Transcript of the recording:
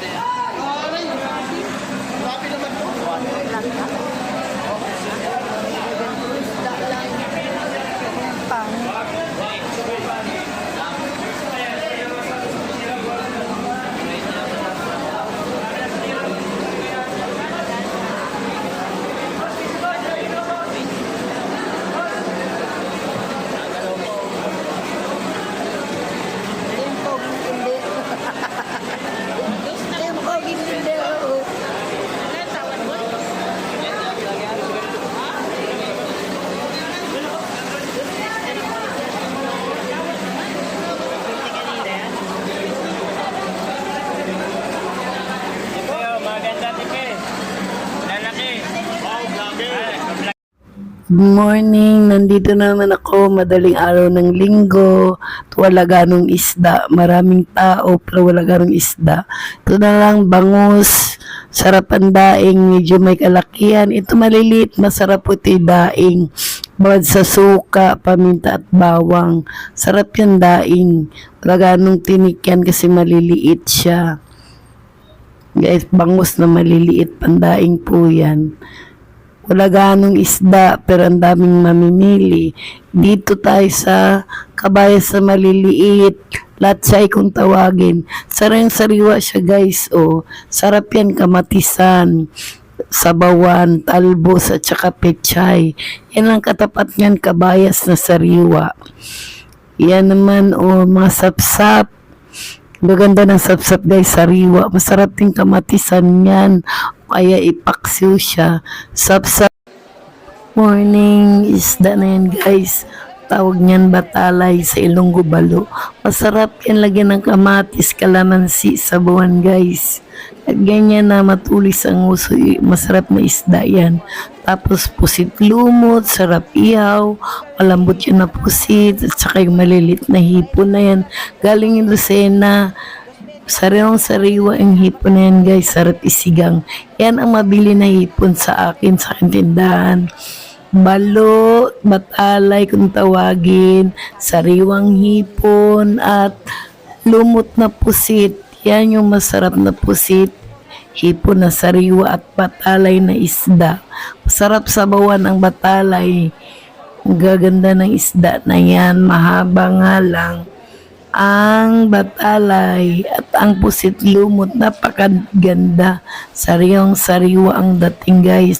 Yeah. Morning, nandito naman ako, madaling araw ng linggo, wala ganong isda, maraming tao pero wala ganong isda. Ito na lang, bangus, sarap ang daing, medyo may kalakihan. Ito maliliit, masarap po ito daing. Bawad sa suka, paminta at bawang. Sarap yung daing. Wala ganong tinik yan kasi maliliit siya. Guys, bangus na maliliit, pandaing po yan. Wala ganong isda, pero ang daming mamimili. Dito tayo sa kabayan sa maliliit. Latsay kung tawagin. Sarang sariwa siya guys, oh. Sarap yan kamatisan sabawan, talbos at saka pechay. Yan ang katapat niyan, kabayas na sariwa. Yan naman, oh, mga sapsap. Maganda ng sapsap guys, sariwa. Masarap din kamatisan yan. Kaya ipaksiw siya. Sapsap. Morning, isda na yan guys. Tawag niyan batalay sa Ilonggo Balo. Masarap yan lagyan ng kamatis, kalamansi, sabawan guys. At ganyan na matulis ang uso, masarap na isda yan. Tapos pusit lumot, sarap ihaw, malambot yun na pusit, at saka yung malilit na hipon na yan. Galing yung Lucena, Sariwang sariwa ang hipon na yan guys, sarap isigang. Yan ang mabili na hipon sa akin, sa tindahan. Balo, batalay kung tawagin, sariwang hipon at lumot na pusit. Yan yung masarap na pusit. Hipon na sariwa at batalay na isda. Masarap sabawan ang batalay. Ang gaganda ng isda na yan, mahaba nga lang ang batalay at ang pusit lumot napakaganda. Sariwang sariwa ang dating guys